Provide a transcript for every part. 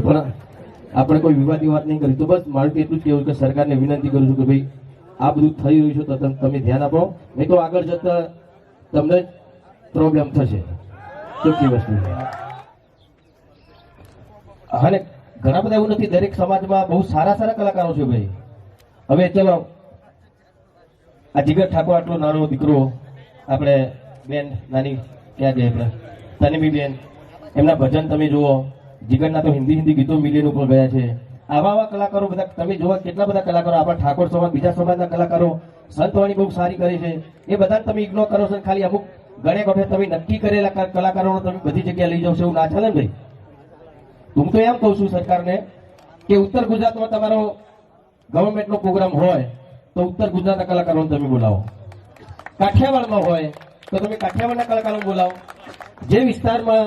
પણ આપણે કોઈ વિવાદની વાત નહીં કરી. તો બસ મારું એટલું જ કહેવું કે સરકારને વિનંતી કરું છું કે ભાઈ, આ બધું થઈ રહ્યું છે તો તમે ધ્યાન આપો. નહીં તો આગળ જતા તમને પ્રોબ્લેમ થશે. ચોખ્ખી વસ્તુ. અને ઘણા બધા એવું નથી, દરેક સમાજમાં બહુ સારા સારા કલાકારો છે ભાઈ. હવે ચલો, આ જીગર ઠાકોર આટલો નાનો દીકરો, આપણે બેન, નાની, ક્યાં જઈએ આપણે? તનવી બેન. એમના ભજન તમે જુઓ. જીગરના તો હિન્દી હિન્દી ગીતો મિલિયન ઉપર ગયા છે. આવા આવા કલાકારો બધા, તમે જોવા કેટલા બધા કલાકારો, આપણા ઠાકોર સમાજ બીજા સમાજના કલાકારો સંતવાણી બહુ સારી કરી છે. એ બધાને તમે ઇગ્નોર કરો છો ખાલી અમુક ગણે ગોઠે તમે નક્કી કરેલા કલાકારોને તમે બધી જગ્યાએ લઈ જાવ છો એવું ના ચાલે ને ભાઈ? હું તો એમ કહું છું સરકારને કે ઉત્તર ગુજરાતમાં તમારો ગવર્મેન્ટનો પ્રોગ્રામ હોય તો ઉત્તર ગુજરાતના કલાકારોને તમે બોલાવો. કાઠિયાવાડમાં હોય તો તમે કાઠિયાવાડના કલાકારોને બોલાવો. જે વિસ્તારમાં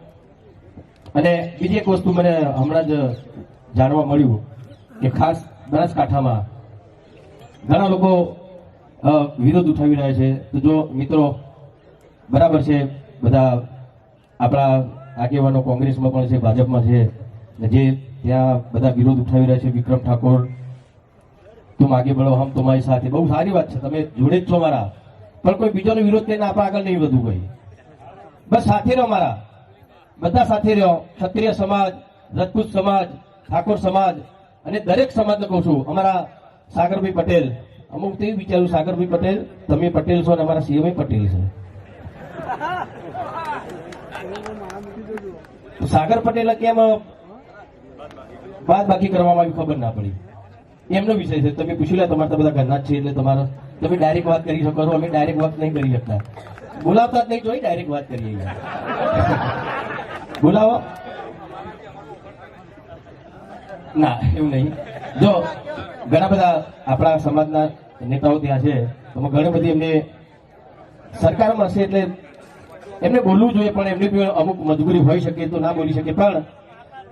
અને બીજી એક વસ્તુ મને હમણાં જ જાણવા મળ્યું કે ખાસ બનાસકાંઠામાં ઘણા લોકો વિરોધ ઉઠાવી રહ્યા છે. તો જો મિત્રો, બરાબર છે, બધા આપણા આગેવાનો કોંગ્રેસમાં પણ છે, ભાજપમાં છે જે ત્યાં બધા વિરોધ ઉઠાવી રહ્યા છે, વિક્રમ ઠાકોર, તું આગે બળો, હમ તમારી સાથે. બહુ સારી વાત છે, તમે જોડે જ છો મારા. પણ કોઈ બીજોનો વિરોધ કરીને આપણે આગળ નહીં વધવું કઈ બસ સાથે રહો મારા. બધા સાથે રહ્યો. ક્ષત્રિય સમાજ, રજપૂત સમાજ, ઠાકોર સમાજ અને દરેક સમાજને કહું છું, અમારા સાગરભાઈ પટેલ, અમુક તે વિચાર્યું સાગરભાઈ પટેલ, તમે પટેલ છો અને અમારા સીએમ પટેલ છે. સાગર પટેલે કેમ બાદ બાકી કરવામાં આવી ખબર ના પડી. એમનો વિષય છે. તમે પૂછી લો, તમારે બધા ઘરના જ છે એટલે તમારો તમે ડાયરેક્ટ વાત કરી શકો છો અમે ડાયરેક્ટ વાત નહીં કરી શકતા. બોલાવતા જ નહીં, જોઈ ડાયરેક્ટ વાત કરીએ. બોલાવો. ના, એવું નહીં. જો, ઘણા બધા આપણા સમાજના નેતાઓ ત્યાં છે, તો ઘણી બધી એમને સરકારમાં હશે એટલે એમને બોલવું જોઈએ, પણ એમની પણ અમુક મજબૂરી હોઈ શકે તો ના બોલી શકે. પણ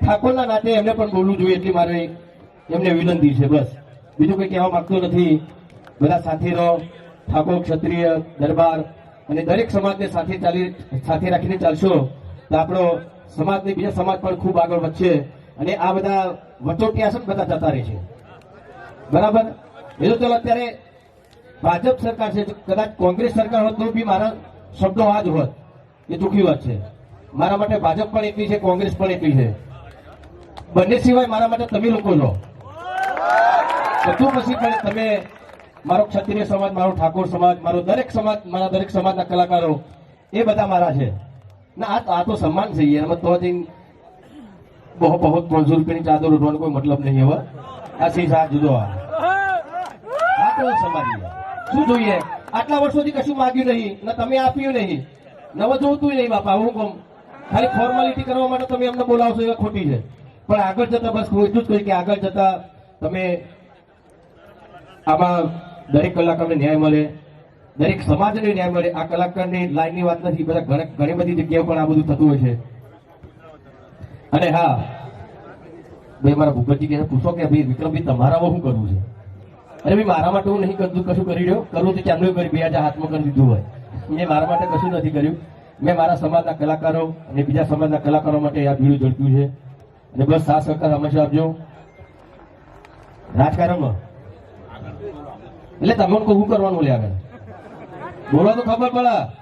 ઠાકોરના નાતે એમને પણ બોલવું જોઈએ એટલી મારે એમને વિનંતી છે, બસ. બીજું કંઈ કહેવા માંગતો નથી. બધા સાથે રહો. ઠાકોર, ક્ષત્રિય, દરબાર અને દરેક સમાજને સાથે ચાલી, સાથે રાખીને ચાલશો. તો આપણો સમાજની બીજા સમાજ પણ ખૂબ આગળ વધશે અને આ બધા વચોટિયા છે બધા જતા રહે છે. બરાબર? એ તો ચાલો અત્યારે ભાજપ સરકાર છે, કદાચ કોંગ્રેસ સરકાર હોત તો બી મારા શબ્દો આ જ હોત. એ દુઃખી વાત છે. મારા માટે ભાજપ પણ એટલી છે, કોંગ્રેસ પણ એટલી છે. બંને સિવાય મારા માટે તમે લોકો છો. બધું પછી પણ તમે મારો ક્ષત્રિય સમાજ, મારો ઠાકોર સમાજ, મારો દરેક સમાજ, મારા દરેક સમાજના કલાકારો, એ બધા મારા છે. ના, આ તો- સન્માન છે યાર. તો જઈને બહુ બહુ પાંચસો રૂપિયાની ચાદર ઉઠવાનો કોઈ મતલબ નહીં હવે. આ સી સાત જુદો આ? તો સમાજી શું જોઈએ? આટલા વર્ષોથી કશું માંગ્યું નહીં. ને તમે આપ્યું નહીં. નવ જોતું નહીં, બાપા. હું કહું, ખાલી ફોર્માલિટી કરવા માટે તમે અમને બોલાવશો એ ખોટી છે. પણ આગળ જતા બસ હું એટલું જ કહ્યું કે આગળ જતા તમે આમાં દરેક કલાક અમને ન્યાય મળે. દરેક સમાજને ન્યાય મળે. આ કલાકારની લાઈનની વાત નથી, બધા ઘણી બધી જગ્યાએ પણ આ બધું થતું હોય છે. અને હા, ભાઈ, મારા ભૂપતજી કે પૂછો કે ભાઈ વિક્રમભાઈ, તમારામાં શું કરવું છે? અરે ભાઈ, મારા માટે હું નહીં કરતું કશું કરી રહ્યો? કરવું તો ચાંદુ કરી બે હજાર હાથમાં કરી દીધું હોય. મેં મારા માટે કશું નથી કર્યું. મેં મારા સમાજના કલાકારો અને બીજા સમાજના કલાકારો માટે આ ભીડું ઝડપ્યું છે. અને બસ સાથ સહકાર હંમેશા આપજો. રાજકારણમાં. એટલે તમને કહું કરવાનું લે આગળ? બોલો તો ખબર પડે.